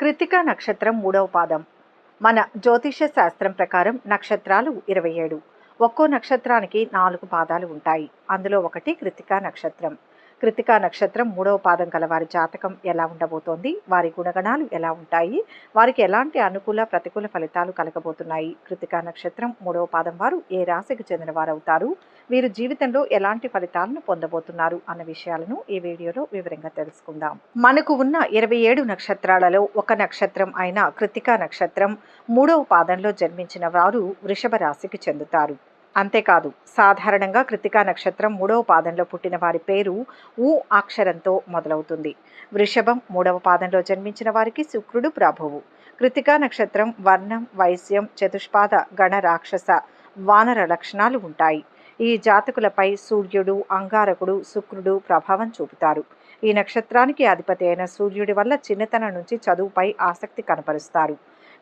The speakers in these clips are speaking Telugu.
కృతిక నక్షత్రం మూడవ పాదం. మన జ్యోతిష శాస్త్రం ప్రకారం నక్షత్రాలు ఇరవై ఏడు. ఒక్కో నక్షత్రానికి నాలుగు పాదాలు ఉంటాయి. అందులో ఒకటి కృతికా నక్షత్రం. కృతికా నక్షత్రం మూడవ పాదం గల వారి జాతకం ఎలా ఉండబోతోంది? వారి గుణగణాలు ఎలా ఉంటాయి? వారికి ఎలాంటి అనుకూల ప్రతికూల ఫలితాలు కలగబోతున్నాయి? కృతికా నక్షత్రం మూడవ పాదం వారు ఏ రాశికి చెందిన వారు అవుతారు వీరు జీవితంలో ఎలాంటి ఫలితాలను పొందబోతున్నారు? అన్న విషయాలను ఈ వీడియోలో వివరంగా తెలుసుకుందాం. మనకు ఉన్న ఇరవై ఏడు నక్షత్రాలలో ఒక నక్షత్రం అయిన కృతికా నక్షత్రం మూడవ పాదంలో జన్మించిన వారు వృషభ రాశికి చెందుతారు. అంతేకాదు సాధారణంగా కృతికా నక్షత్రం మూడవ పాదంలో పుట్టిన వారి పేరు ఊ అక్షరంతో మొదలవుతుంది. వృషభం మూడవ పాదంలో జన్మించిన వారికి శుక్రుడు ప్రభువు. కృతికా నక్షత్రం వర్ణం వైశ్యం చతుష్పాద గణ రాక్షస వానర లక్షణాలు ఉంటాయి. ఈ జాతకులపై సూర్యుడు అంగారకుడు శుక్రుడు ప్రభావం చూపుతారు. ఈ నక్షత్రానికి అధిపతి అయిన సూర్యుడి వల్ల చిన్నతనం నుంచి చదువుపై ఆసక్తి కనపరుస్తారు.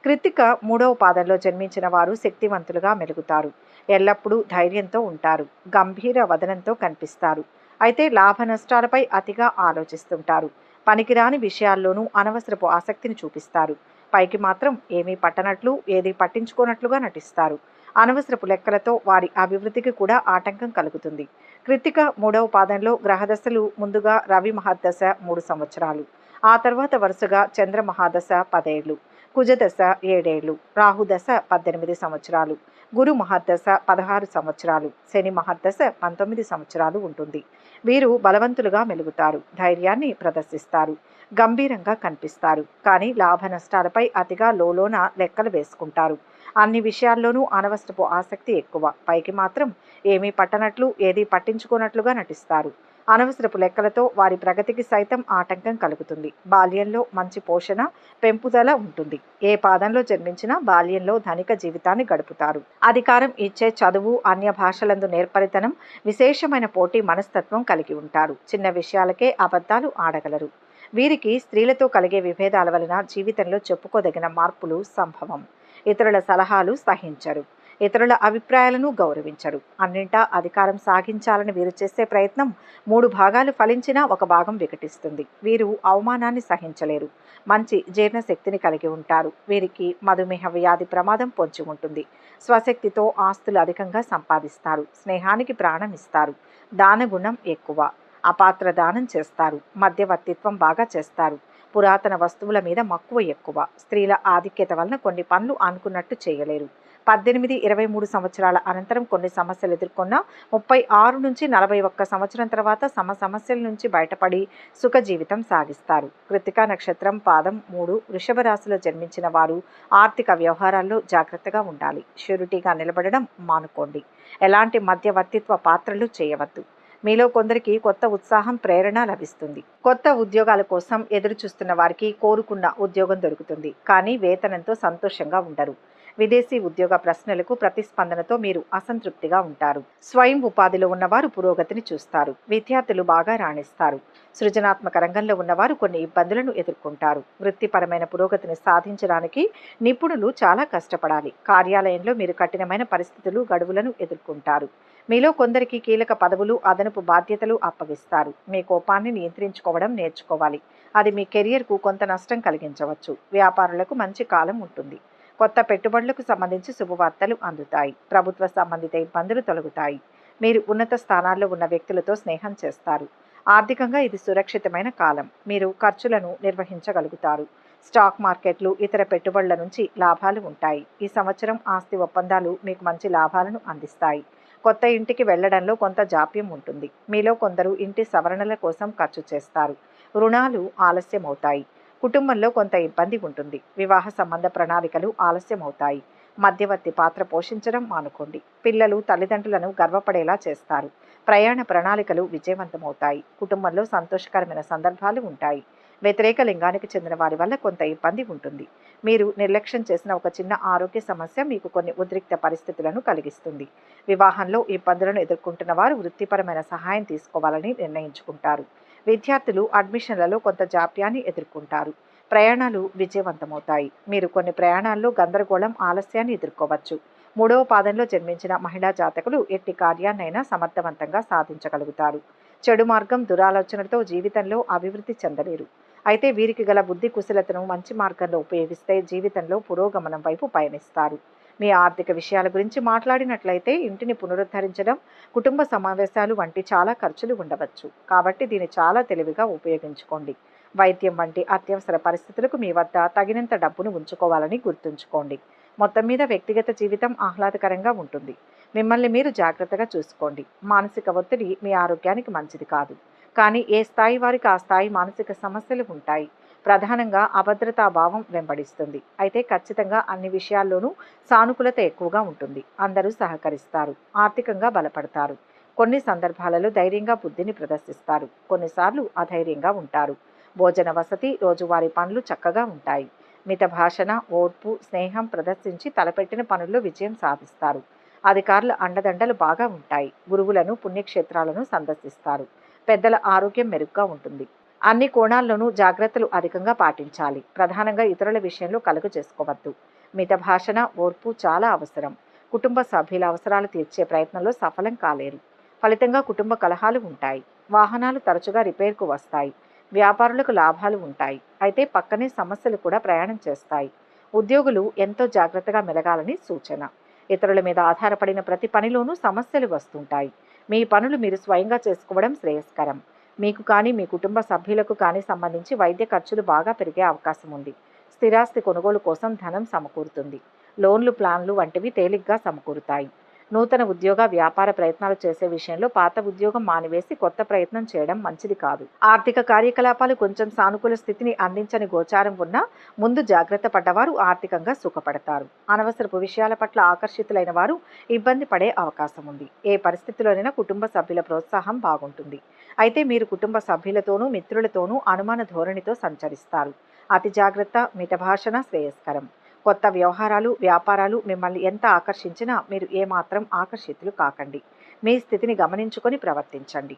కృతిక మూడవ పాదంలో జన్మించిన వారు శక్తివంతులుగా మెలుగుతారు. ఎల్లప్పుడూ ధైర్యంతో ఉంటారు. గంభీర వదనంతో కనిపిస్తారు. అయితే లాభ నష్టాలపై అతిగా ఆలోచిస్తుంటారు. పనికిరాని విషయాల్లోనూ అనవసరపు ఆసక్తిని చూపిస్తారు. పైకి మాత్రం ఏమీ పట్టనట్లు ఏది పట్టించుకోనట్లుగా నటిస్తారు. అనవసరపు లెక్కలతో వారి అభివృద్ధికి కూడా ఆటంకం కలుగుతుంది. కృతిక మూడవ పాదంలో గ్రహదశలు ముందుగా రవి మహాదశ మూడు సంవత్సరాలు. ఆ తర్వాత వరుసగా చంద్ర మహాదశ పదేళ్ళు కుజదశ ఏడేళ్ళు రాహుదశ పద్దెనిమిది సంవత్సరాలు గురు మహర్దశ పదహారు సంవత్సరాలు శని మహర్దశ పంతొమ్మిది సంవత్సరాలు ఉంటుంది. వీరు బలవంతులుగా మెలుగుతారు ధైర్యాన్ని ప్రదర్శిస్తారు గంభీరంగా కనిపిస్తారు కానీ లాభ నష్టాలపై అతిగా లోలోన లెక్కలు వేసుకుంటారు. అన్ని విషయాల్లోనూ అనవసరపు ఆసక్తి ఎక్కువ పైకి మాత్రం ఏమీ పట్టనట్లు ఏదీ పట్టించుకోనట్లుగా నటిస్తారు. అనవసరపు లెక్కలతో వారి ప్రగతికి సైతం ఆటంకం కలుగుతుంది. బాల్యంలో మంచి పోషణ పెంపుదల ఉంటుంది. ఏ పాదంలో జన్మించినా బాల్యంలో ధనిక జీవితాన్ని గడుపుతారు. అధికారం ఇచ్చే చదువు అన్య భాషలందు నేర్పరితనం విశేషమైన పోటీ మనస్తత్వం కలిగి ఉంటారు. చిన్న విషయాలకే అబద్ధాలు ఆడగలరు. వీరికి స్త్రీలతో కలిగే విభేదాల వలన జీవితంలో చెప్పుకోదగిన మార్పులు సంభవం. ఇతరుల సలహాలు సహించరు. ఇతరుల అభిప్రాయాలను గౌరవించరు అన్నింటా అధికారం సాగించాలని వీరు చేసే ప్రయత్నం మూడు భాగాలు ఫలించినా ఒక భాగం వికటిస్తుంది. వీరు అవమానాన్ని సహించలేరు. మంచి జీర్ణశక్తిని కలిగి ఉంటారు. వీరికి మధుమేహ వ్యాధి ప్రమాదం పొంచి ఉంటుంది. స్వశక్తితో ఆస్తులు అధికంగా సంపాదిస్తారు. స్నేహానికి ప్రాణం ఇస్తారు. దానగుణం ఎక్కువ. అపాత్ర దానం చేస్తారు. మధ్యవర్తిత్వం బాగా చేస్తారు. పురాతన వస్తువుల మీద మక్కువ ఎక్కువ. స్త్రీల ఆధిక్యత వలన కొన్ని పనులు అనుకున్నట్టు చేయలేరు. పద్దెనిమిది ఇరవై మూడు సంవత్సరాల అనంతరం కొన్ని సమస్యలు ఎదుర్కొన్న. ముప్పై ఆరు నుంచి నలభై ఒక్క సంవత్సరం తర్వాత సమ సమస్యల నుంచి బయటపడి సుఖ జీవితం సాగిస్తారు. కృతికా నక్షత్రం పాదం మూడు వృషభ రాశిలో జన్మించిన వారు ఆర్థిక వ్యవహారాల్లో జాగ్రత్తగా ఉండాలి. షూరిటీగా నిలబడడం మానుకోండి. ఎలాంటి మధ్యవర్తిత్వ పాత్రలు చేయవద్దు. మీలో కొందరికి కొత్త ఉత్సాహం ప్రేరణ లభిస్తుంది. కొత్త ఉద్యోగాల కోసం ఎదురు చూస్తున్న వారికి కోరుకున్న ఉద్యోగం దొరుకుతుంది. కానీ వేతనంతో సంతోషంగా ఉండరు. విదేశీ ఉద్యోగ ప్రశ్నలకు ప్రతిస్పందనతో మీరు అసంతృప్తిగా ఉంటారు. స్వయం ఉపాధిలో ఉన్నవారు పురోగతిని చూస్తారు. విద్యార్థులు బాగా రాణిస్తారు. సృజనాత్మక రంగంలో ఉన్నవారు కొన్ని ఇబ్బందులను ఎదుర్కొంటారు. వృత్తిపరమైన పురోగతిని సాధించడానికి నిపుణులు చాలా కష్టపడాలి. కార్యాలయంలో మీరు కఠినమైన పరిస్థితులు గడువులను ఎదుర్కొంటారు. మీలో కొందరికి కీలక పదవులు అదనపు బాధ్యతలు అప్పగిస్తారు. మీ కోపాన్ని నియంత్రించుకోవడం నేర్చుకోవాలి. అది మీ కెరియర్కు కొంత నష్టం కలిగించవచ్చు. వ్యాపారులకు మంచి కాలం ఉంటుంది. కొత్త పెట్టుబడులకు సంబంధించి శుభవార్తలు అందుతాయి. ప్రభుత్వ సంబంధిత ఇబ్బందులు తొలగుతాయి. మీరు ఉన్నత స్థానాల్లో ఉన్న వ్యక్తులతో స్నేహం చేస్తారు. ఆర్థికంగా ఇది సురక్షితమైన కాలం. మీరు ఖర్చులను నిర్వహించగలుగుతారు. స్టాక్ మార్కెట్లు ఇతర పెట్టుబడుల నుంచి లాభాలు ఉంటాయి. ఈ సంవత్సరం ఆస్తి ఒప్పందాలు మీకు మంచి లాభాలను అందిస్తాయి. కొత్త ఇంటికి వెళ్ళడంలో కొంత జాప్యం ఉంటుంది. మీలో కొందరు ఇంటి సవరణల కోసం ఖర్చు చేస్తారు. రుణాలు ఆలస్యం అవుతాయి కుటుంబంలో కొంత ఇబ్బంది ఉంటుంది. వివాహ సంబంధ ప్రణాళికలు ఆలస్యం అవుతాయి మధ్యవర్తి పాత్ర పోషించడం మానుకోండి. పిల్లలు తల్లిదండ్రులను గర్వపడేలా చేస్తారు. ప్రయాణ ప్రణాళికలు విజయవంతమవుతాయి. కుటుంబంలో సంతోషకరమైన సందర్భాలు ఉంటాయి. వ్యతిరేక లింగానికి చెందిన వారి వల్ల కొంత ఇబ్బంది ఉంటుంది. మీరు నిర్లక్ష్యం చేసిన ఒక చిన్న ఆరోగ్య సమస్య మీకు కొన్ని ఉద్రిక్త పరిస్థితులను కలిగిస్తుంది. వివాహంలో ఇబ్బందులను ఎదుర్కొంటున్న వారు వృత్తిపరమైన సహాయం తీసుకోవాలని నిర్ణయించుకుంటారు. విద్యార్థులు అడ్మిషన్లలో కొంత జాప్యాన్ని ఎదుర్కొంటారు. ప్రయాణాలు విజయవంతమవుతాయి. మీరు కొన్ని ప్రయాణాల్లో గందరగోళం ఆలస్యాన్ని ఎదుర్కోవచ్చు. మూడవ పాదంలో జన్మించిన మహిళా జాతకులు ఎట్టి కార్యాన్నైనా సమర్థవంతంగా సాధించగలుగుతారు. చెడు మార్గం దురాలోచనలతో జీవితంలో అభివృద్ధి చెందలేరు. అయితే వీరికి గల బుద్ధి కుశలతను మంచి మార్గంలో ఉపయోగిస్తే జీవితంలో పురోగమనం వైపు పయనిస్తారు. మీ ఆర్థిక విషయాల గురించి మాట్లాడినట్లయితే ఇంటిని పునరుద్ధరించడం కుటుంబ సమావేశాలు వంటి చాలా ఖర్చులు ఉండవచ్చు. కాబట్టి దీన్ని చాలా తెలివిగా ఉపయోగించుకోండి. వైద్యం వంటి అత్యవసర పరిస్థితులకు మీ వద్ద తగినంత డబ్బును ఉంచుకోవాలని గుర్తుంచుకోండి. మొత్తం మీద వ్యక్తిగత జీవితం ఆహ్లాదకరంగా ఉంటుంది. మిమ్మల్ని మీరు జాగ్రత్తగా చూసుకోండి. మానసిక ఒత్తిడి మీ ఆరోగ్యానికి మంచిది కాదు. కానీ ఏ స్థాయి వారికి ఆ స్థాయి మానసిక సమస్యలు ఉంటాయి. ప్రధానంగా అభద్రతా భావం వెంబడిస్తుంది. అయితే ఖచ్చితంగా అన్ని విషయాల్లోనూ సానుకూలత ఎక్కువగా ఉంటుంది. అందరూ సహకరిస్తారు. ఆర్థికంగా బలపడతారు. కొన్ని సందర్భాలలో ధైర్యంగా బుద్ధిని ప్రదర్శిస్తారు. కొన్నిసార్లు అధైర్యంగా ఉంటారు. భోజన వసతి రోజువారీ పనులు చక్కగా ఉంటాయి. మిత భాషణ ఓర్పు స్నేహం ప్రదర్శించి తలపెట్టిన పనుల్లో విజయం సాధిస్తారు. అధికారుల అండదండలు బాగా ఉంటాయి. గురువులను పుణ్యక్షేత్రాలను సందర్శిస్తారు. పెద్దల ఆరోగ్యం మెరుగ్గా ఉంటుంది. అన్ని కోణాల్లోనూ జాగ్రత్తలు అధికంగా పాటించాలి. ప్రధానంగా ఇతరుల విషయంలో కలుగు చేసుకోవద్దు. మిత భాషణ ఓర్పు చాలా అవసరం. కుటుంబ సభ్యుల అవసరాలు తీర్చే ప్రయత్నంలో సఫలం కాలేరు. ఫలితంగా కుటుంబ కలహాలు ఉంటాయి. వాహనాలు తరచుగా రిపేర్కు వస్తాయి. వ్యాపారులకు లాభాలు ఉంటాయి. అయితే పక్కనే సమస్యలు కూడా ప్రయాణం చేస్తాయి. ఉద్యోగులు ఎంతో జాగ్రత్తగా మెలగాలని సూచన. ఇతరుల మీద ఆధారపడిన ప్రతి పనిలోనూ సమస్యలు వస్తుంటాయి. మీ పనులు మీరు స్వయంగా చేసుకోవడం శ్రేయస్కరం. మీకు కానీ మీ కుటుంబ సభ్యులకు కానీ సంబంధించి వైద్య ఖర్చులు బాగా పెరిగే అవకాశం ఉంది. స్థిరాస్తి కొనుగోలు కోసం ధనం సమకూరుతుంది. లోన్లు ప్లాన్లు వంటివి తేలిగ్గా సమకూరుతాయి. నూతన ఉద్యోగ వ్యాపార ప్రయత్నాలు చేసే విషయంలో పాత ఉద్యోగం మానివేసి కొత్త ప్రయత్నం చేయడం మంచిది కాదు. ఆర్థిక కార్యకలాపాలు కొంచెం సానుకూల స్థితిని అందించని గోచారం ఉన్నా ముందు జాగ్రత్త పడ్డవారు ఆర్థికంగా సుఖపడతారు. అనవసరపు విషయాల పట్ల ఆకర్షితులైన వారు ఇబ్బంది పడే అవకాశం ఉంది. ఏ పరిస్థితిలోనైనా కుటుంబ సభ్యుల ప్రోత్సాహం బాగుంటుంది. అయితే మీరు కుటుంబ సభ్యులతోనూ మిత్రులతోనూ అనుమాన ధోరణితో సంచరిస్తారు. అతి జాగ్రత్త మితభాషణ శ్రేయస్కరం. కొత్త వ్యవహారాలు వ్యాపారాలు మిమ్మల్ని ఎంత ఆకర్షించినా మీరు ఏమాత్రం ఆకర్షితులు కాకండి. మీ స్థితిని గమనించుకొని ప్రవర్తించండి.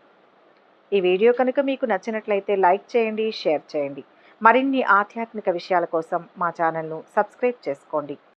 ఈ వీడియో కనుక మీకు నచ్చినట్లయితే లైక్ చేయండి షేర్ చేయండి. మరిన్ని ఆధ్యాత్మిక విషయాల కోసం మా ఛానల్ను సబ్స్క్రైబ్ చేసుకోండి.